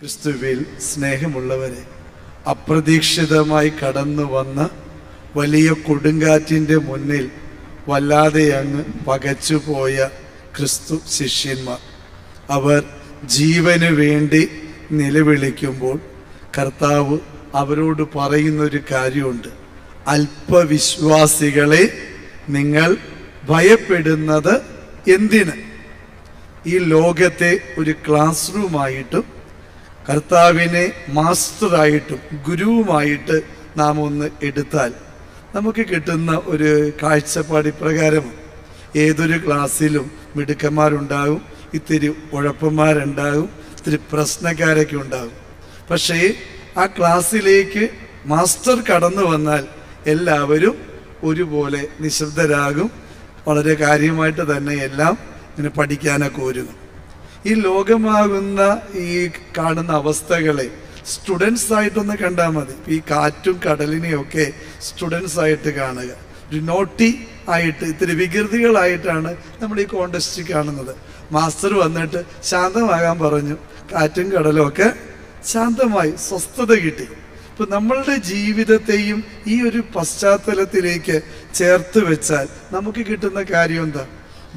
ക്രിസ്തുവിൽ സ്നേഹമുള്ളവരെ അപ്രതീക്ഷിതമായി കടന്നു വന്ന വലിയ കൊടുങ്കാറ്റിന്റെ മുന്നിൽ വല്ലാതെ അങ്ങ് പകച്ചുപോയ ക്രിസ്തു ശിഷ്യന്മാർ. അവർ ജീവന് വേണ്ടി നിലവിളിക്കുമ്പോൾ കർത്താവ് അവരോട് പറയുന്നൊരു കാര്യമുണ്ട്. അല്പവിശ്വാസികളെ നിങ്ങൾ ഭയപ്പെടുന്നത് എന്തിന്? ഈ ലോകത്തെ ഒരു ക്ലാസ് റൂമായിട്ടും കർത്താവിനെ മാസ്റ്ററായിട്ടും ഗുരുവുമായിട്ട് നാം ഒന്ന് എടുത്താൽ നമുക്ക് കിട്ടുന്ന ഒരു കാഴ്ചപ്പാടി പ്രകാരം ഏതൊരു ക്ലാസ്സിലും മിടുക്കന്മാരുണ്ടാകും ഇത്തിരി ഉഴപ്പന്മാരുണ്ടാകും ഇത്തിരി പ്രശ്നക്കാരൊക്കെ ഉണ്ടാകും. പക്ഷേ ആ ക്ലാസ്സിലേക്ക് മാസ്റ്റർ കടന്നു വന്നാൽ എല്ലാവരും ഒരുപോലെ നിശബ്ദരാകും വളരെ കാര്യമായിട്ട് തന്നെ എല്ലാം ഇങ്ങനെ പഠിക്കാനൊക്കെ ഒരുങ്ങും. ഈ ലോകമാകുന്ന ഈ കാണുന്ന അവസ്ഥകളെ സ്റ്റുഡൻസ് ആയിട്ടൊന്ന് കണ്ടാൽ മതി. ഈ കാറ്റും കടലിനെയൊക്കെ സ്റ്റുഡൻസ് ആയിട്ട് കാണുക. ഒരു നോട്ടി ആയിട്ട് ഇത്തിരി വികൃതികളായിട്ടാണ് നമ്മൾ ഈ കോണ്ടസ്റ്റ് കാണുന്നത്. മാസ്റ്റർ വന്നിട്ട് ശാന്തമാകാൻ പറഞ്ഞു. കാറ്റും കടലും ഒക്കെ ശാന്തമായി സ്വസ്ഥത കിട്ടി. ഇപ്പം നമ്മളുടെ ജീവിതത്തെയും ഈ ഒരു പശ്ചാത്തലത്തിലേക്ക് ചേർത്ത് വെച്ചാൽ നമുക്ക് കിട്ടുന്ന കാര്യം എന്താ?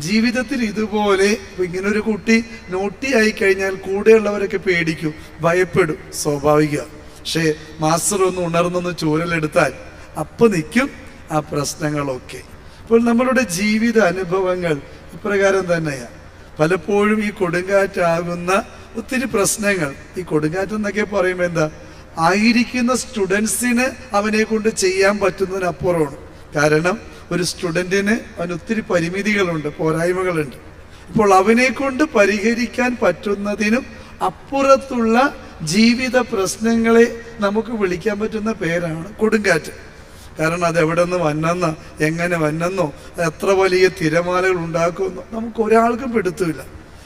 ജീവിതത്തിൽ ഇതുപോലെ ഇങ്ങനെ ഒരു കുട്ടി നോട്ടി ആയി കഴിഞ്ഞാൽ കൂടെയുള്ളവരൊക്കെ പേടിക്കും ഭയപ്പെടും സ്വാഭാവിക. പക്ഷേ മാസ്റ്റർ ഒന്ന് ഉണർന്നൊന്ന് ചൂരലെടുത്താൽ അപ്പൊ നിൽക്കും ആ പ്രശ്നങ്ങളൊക്കെ. അപ്പോൾ നമ്മളുടെ ജീവിത അനുഭവങ്ങൾ ഇപ്രകാരം തന്നെയാണ് പലപ്പോഴും ഈ കൊടുങ്കാറ്റാകുന്ന ഒത്തിരി പ്രശ്നങ്ങൾ ഈ കൊടുങ്കാറ്റ് എന്നൊക്കെ പറയുമ്പോൾ എന്താ? ആയിരിക്കുന്ന സ്റ്റുഡൻസിന് അവനെ കൊണ്ട് ചെയ്യാൻ പറ്റുന്നതിനപ്പുറമാണ്. കാരണം ഒരു സ്റ്റുഡന്റിന് അവന് ഒത്തിരി പരിമിതികളുണ്ട് പോരായ്മകളുണ്ട്. ഇപ്പോൾ അവനെ കൊണ്ട് പരിഹരിക്കാൻ പറ്റുന്നതിനും അപ്പുറത്തുള്ള ജീവിത പ്രശ്നങ്ങളെ നമുക്ക് വിളിക്കാൻ പറ്റുന്ന പേരാണ് കൊടുങ്കാറ്റ്. കാരണം അത് എവിടെ നിന്ന് വന്നെന്നോ എങ്ങനെ വന്നെന്നോ എത്ര വലിയ തിരമാലകൾ ഉണ്ടാക്കുമെന്നോ നമുക്ക് ഒരാൾക്കും പെടുത്തില്ല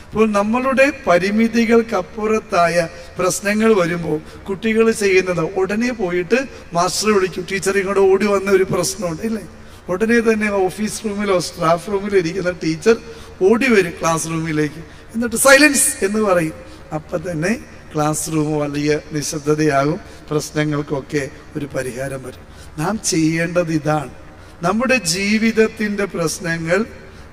അപ്പോൾ നമ്മളുടെ പരിമിതികൾക്കപ്പുറത്തായ പ്രശ്നങ്ങൾ വരുമ്പോൾ കുട്ടികൾ ചെയ്യുന്നത് ഉടനെ പോയിട്ട് മാസ്റ്റർ വിളിക്കും ടീച്ചർ ഇങ്ങോട്ട് ഓടി വന്ന ഒരു പ്രശ്നമുണ്ട് ഇല്ലേ? ഉടനെ തന്നെ ഓഫീസ് റൂമിലോ സ്റ്റാഫ് റൂമിലോ ഇരിക്കുന്ന ടീച്ചർ ഓടി വരും ക്ലാസ് റൂമിലേക്ക് എന്നിട്ട് സൈലൻസ് എന്ന് പറയും. അപ്പം തന്നെ ക്ലാസ് റൂം വലിയ നിശബ്ദതയാകും. പ്രശ്നങ്ങൾക്കൊക്കെ ഒരു പരിഹാരം വരും. നാം ചെയ്യേണ്ടത് ഇതാണ്. നമ്മുടെ ജീവിതത്തിന്റെ പ്രശ്നങ്ങൾ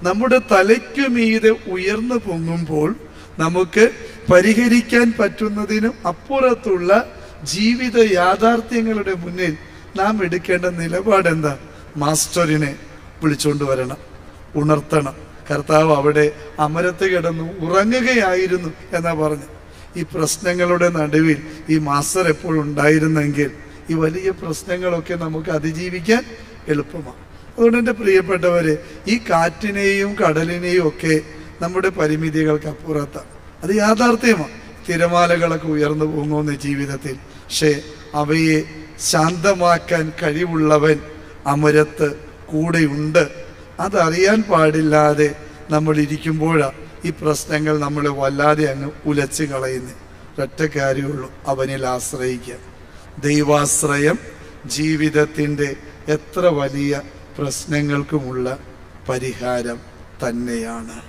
നമ്മുടെ തലയ്ക്കു മീതെ ഉയർന്നു പൊങ്ങുമ്പോൾ നമുക്ക് പരിഹരിക്കാൻ പറ്റുന്നതിനും അപ്പുറത്തുള്ള ജീവിത യാഥാർത്ഥ്യങ്ങളുടെ മുന്നിൽ നാം എടുക്കേണ്ട നിലപാട് എന്താ മാസ്റ്ററിനെ വിളിച്ചുകൊണ്ട് വരണം ഉണർത്തണം. കർത്താവ് അവിടെ അമരത്ത് കിടന്നു ഉറങ്ങുകയായിരുന്നു എന്നാ പറഞ്ഞു. ഈ പ്രശ്നങ്ങളുടെ നടുവിൽ ഈ മാസ്റ്റർ എപ്പോഴും ഉണ്ടായിരുന്നെങ്കിൽ ഈ വലിയ പ്രശ്നങ്ങളൊക്കെ നമുക്ക് അതിജീവിക്കാൻ എളുപ്പമാണ് അതുകൊണ്ട് എന്റെ പ്രിയപ്പെട്ടവരെ ഈ കാറ്റിനെയും കടലിനെയും ഒക്കെ നമ്മുടെ പരിമിതികൾക്ക് അപ്പുറത്താണ് അത് യാഥാർത്ഥ്യമാണ് തിരമാലകളൊക്കെ ഉയർന്നു പോകുന്ന ജീവിതത്തിൽ. പക്ഷേ അവയെ ശാന്തമാക്കാൻ കഴിവുള്ളവൻ അമരത്ത് കൂടെയുണ്ട്. അതറിയാൻ പാടില്ലാതെ നമ്മൾ ഇരിക്കുമ്പോഴാണ് ഈ പ്രശ്നങ്ങൾ നമ്മളെ വല്ലാതെ അങ്ങ് ഉലച്ച് കളയുന്നത് ഒറ്റ കാര്യമുള്ളൂ അവനിൽ ആശ്രയിക്കുക ദൈവാശ്രയം ജീവിതത്തിന്റെ എത്ര വലിയ പ്രശ്നങ്ങൾക്കുമുള്ള പരിഹാരം തന്നെയാണ്.